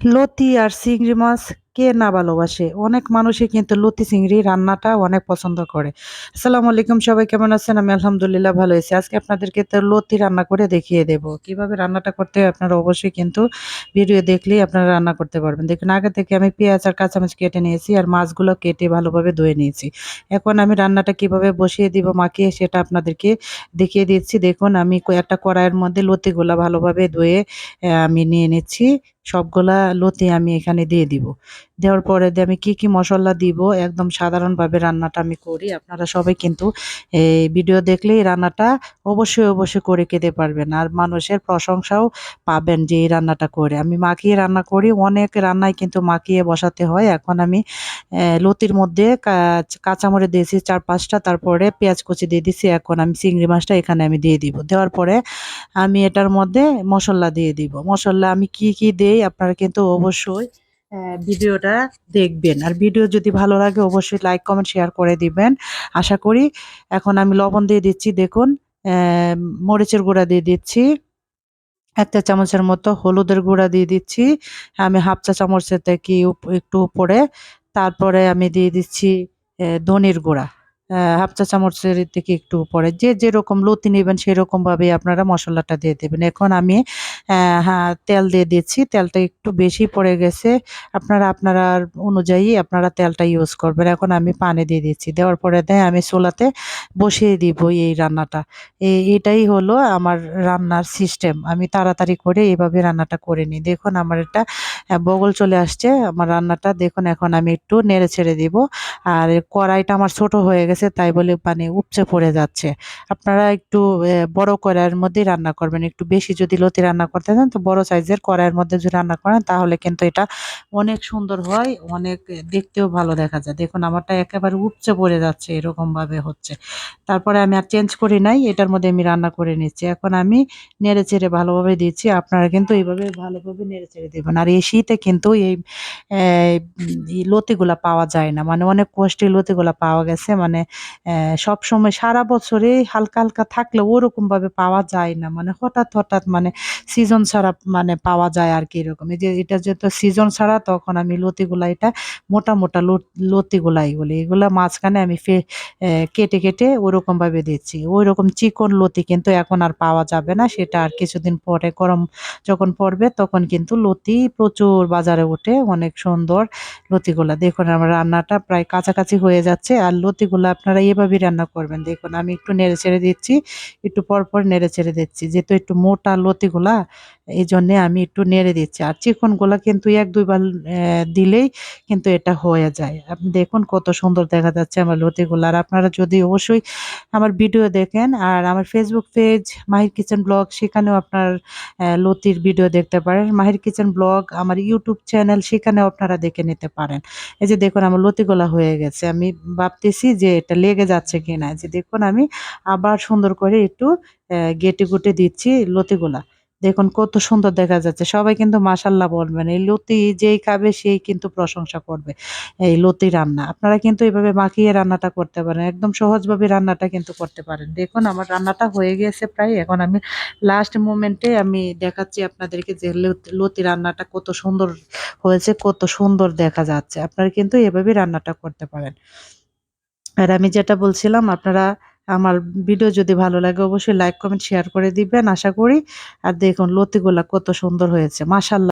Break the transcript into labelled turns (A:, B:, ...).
A: লতি আর চিংড়ি মাছ কে না ভালোবাসে? অনেক মানুষই কিন্তু লতি, চিংড়ি রান্নাটা অনেক পছন্দ করে। আসসালামু আলাইকুম, সবাই কেমন আছেন? আমি আলহামদুলিল্লাহ ভালো আছি। আজকে আপনাদেরকে তো লতি রান্না করে দেখিয়ে দেব। কীভাবে রান্নাটা করতে হয় আপনারা অবশ্যই কিন্তু ভিডিও দেখলেই আপনারা রান্না করতে পারবেন। দেখুন, আগে থেকে আমি পেঁয়াজ আর কাঁচামাচ কেটে নিয়েছি আর মাছগুলো কেটে ভালোভাবে ধুয়ে নিয়েছি। এখন আমি রান্নাটা কীভাবে বসিয়ে দিব, মাখিয়ে সেটা আপনাদেরকে দেখিয়ে দিচ্ছি। দেখুন, আমি একটা কড়াইয়ের মধ্যে লতিগুলা ভালোভাবে ধুয়ে আমি নিয়ে নিচ্ছি। সবগুলা লতি আমি এখানে দিয়ে দিব। দেওয়ার পরে দিয়ে আমি কি কি মশলা দিব, একদম সাধারণভাবে রান্নাটা আমি করি। আপনারা সবাই কিন্তু এই ভিডিও দেখলেই রান্নাটা অবশ্যই অবশ্যই করে খেতে পারবেন। আর মানুষের প্রশংসাও পাবেন যে এই রান্নাটা করে। আমি মাখিয়ে রান্না করি, অনেক রান্নায় কিন্তু মাখিয়ে বসাতে হয়। এখন আমি লতির মধ্যে কা- কাঁচামরিচ দিয়েছি চার পাঁচটা, তারপরে পেঁয়াজ কুচি দিয়ে দিছি। এখন আমি চিংড়ি মাছটা এখানে আমি দিয়ে দিব। দেওয়ার পরে আমি এটার মধ্যে মশলা দিয়ে দিব। মশলা আমি কি কি দেই আপনারা কিন্তু অবশ্যই ভিডিওটা দেখবেন। আর ভিডিও যদি ভালো লাগে অবশ্যই লাইক কমেন্ট শেয়ার করে দিবেন। আশা করি এখন আমি লবণ দিয়ে দিচ্ছি, দেখুন মরিচের গুঁড়া দিয়ে দিচ্ছি, এক চা চামচের মতো হলুদের গুঁড়া দিয়ে দিচ্ছি, আমি হাফ চা চামচের থেকে একটু উপরে, তারপরে আমি দিয়ে দিচ্ছি ধনির গুঁড়া। হাফ চা চামচের থেকে একটু উপরে যে যেরকম লতি নেবেন সেরকম ভাবে আপনারা মশলাটা দিয়ে দেবেন। এখন আমি হ্যাঁ তেল দিয়ে দিচ্ছি। তেলটা একটু বেশি পড়ে গেছে। আপনারা আপনারা অনুযায়ী আপনারা তেলটা ইউজ করবেন। এখন আমি পানি দিয়ে দিচ্ছি। দেওয়ার পরে দেয় আমি চুলাতে বসিয়ে দিব এই রান্নাটা। এটাই হলো আমার রান্নার সিস্টেম আমি তাড়াতাড়ি করে এইভাবে রান্নাটা করে নিই। দেখুন আমার এটা বগল চলে আসছে। আমার রান্নাটা দেখুন, এখন আমি একটু নেড়ে ছেড়ে দিব। আর কড়াইটা আমার ছোট হয়ে গেছে। তাই বলে মানে উপচে পড়ে যাচ্ছে। আপনারা একটু বড় কড়াইয়ের মধ্যেই রান্না করবেন। একটু বেশি যদি লতি রান্না করতে চান, তো বড় সাইজের কড়াইয়ের মধ্যে যদি রান্না করেন, তাহলে কিন্তু এটা অনেক সুন্দর হয়, অনেক দেখতেও ভালো দেখা যায়। দেখুন, আমারটা একেবারে উপচে পড়ে যাচ্ছে, এরকমভাবে হচ্ছে। তারপরে আমি আর চেঞ্জ করি নাই, এটার মধ্যে আমি রান্না করে নিচ্ছি। এখন আমি নেড়ে চেড়ে ভালোভাবে দিচ্ছি, আপনারা কিন্তু এইভাবে ভালোভাবে নেড়ে চেড়ে দেবেন। আর এই শীতে কিন্তু এই লতিগুলা পাওয়া যায় না। মানে অনেক কষ্টে লতিগুলা পাওয়া গেছে মানে সব সময় সারা বছরে হালকা হালকা থাকলে ওরকম ভাবে পাওয়া যায় না। মানে হঠাৎ হঠাৎ মানে সিজন ছাড়া মানে পাওয়া যায় আর কি এরকম। এই যে এটা যেহেতু সিজন ছাড়া, তখন আমি লতিগুলা এটা মোটা মোটা লত- লতিগুলা এগুলি এগুলা মাঝখানে আমি ফে কেটে কেটে ওরকম ভাবে দিচ্ছি। ওই রকম চিকন লতি কিন্তু এখন আর পাওয়া যাবে না। সেটা আর কিছুদিন পরে গরম যখন পড়বে, তখন কিন্তু লতি প্রচুর বাজারে ওঠে। অনেক সুন্দর লতিগুলা। দেখুন, আমার রান্নাটা প্রায় কাছাকাছি হয়ে যাচ্ছে। আর লতিগুলা আপনারা এভাবেই রান্না করবেন। দেখুন, আমি একটু নেড়ে ছেড়ে দিচ্ছি, একটু পরপর পর নেড়ে ছেড়ে দিচ্ছি। যেহেতু একটু মোটা লতিগুলা এই জন্যে আমি একটু নেড়ে দিচ্ছি। আর চিকনগুলা কিন্তু এক, দুইবার দিলেই কিন্তু এটা হয়ে যায়। আপনি দেখুন কত সুন্দর দেখা যাচ্ছে আমার লতিগুলো। আর আপনারা যদি অবশ্যই আমার ভিডিও দেখেন, আর আমার Facebook page Mahir kitchen blog, সেখানেও আপনার লতির ভিডিও দেখতে পারেন। মাহির কিচেন ব্লগ, আমার ইউটিউব চ্যানেল সেখানেও আপনারা দেখে নিতে পারেন। এই যে দেখুন আমার লতিগুলা হয়ে গেছে। আমি ভাবতেছি যে এটা লেগে যাচ্ছে কিনা। যে দেখুন আমি আবার সুন্দর করে একটু গেটে গুটে দিচ্ছি লতিগুলা। দেখুন, কত সুন্দর দেখা যাচ্ছে। সবাই কিন্তু মাসাল্লাহ বলবেন, এই লতি যেই খাবে সেই কিন্তু প্রশংসা করবে, এই লতি রান্না। আপনারা কিন্তু এভাবে মাখিয়ে রান্নাটা করতে পারেন, একদম সহজভাবে রান্নাটা কিন্তু করতে পারেন। দেখুন, আমার রান্নাটা হয়ে গেছে প্রায়। এখন আমি লাস্ট মোমেন্টে আমি দেখাচ্ছি আপনাদেরকে যে লতি- রান্নাটা কত সুন্দর হয়েছে, কত সুন্দর দেখা যাচ্ছে। আপনারা কিন্তু এভাবে রান্নাটা করতে পারেন। আর আমি যেটা বলছিলাম, আপনারা আমার ভিডিও যদি ভালো লাগে, অবশ্যই লাইক কমেন্ট শেয়ার করে দিবেন, আশা করি। আর দেখুন, লতিগুলা কত সুন্দর হয়েছে, মাশাল্লাহ।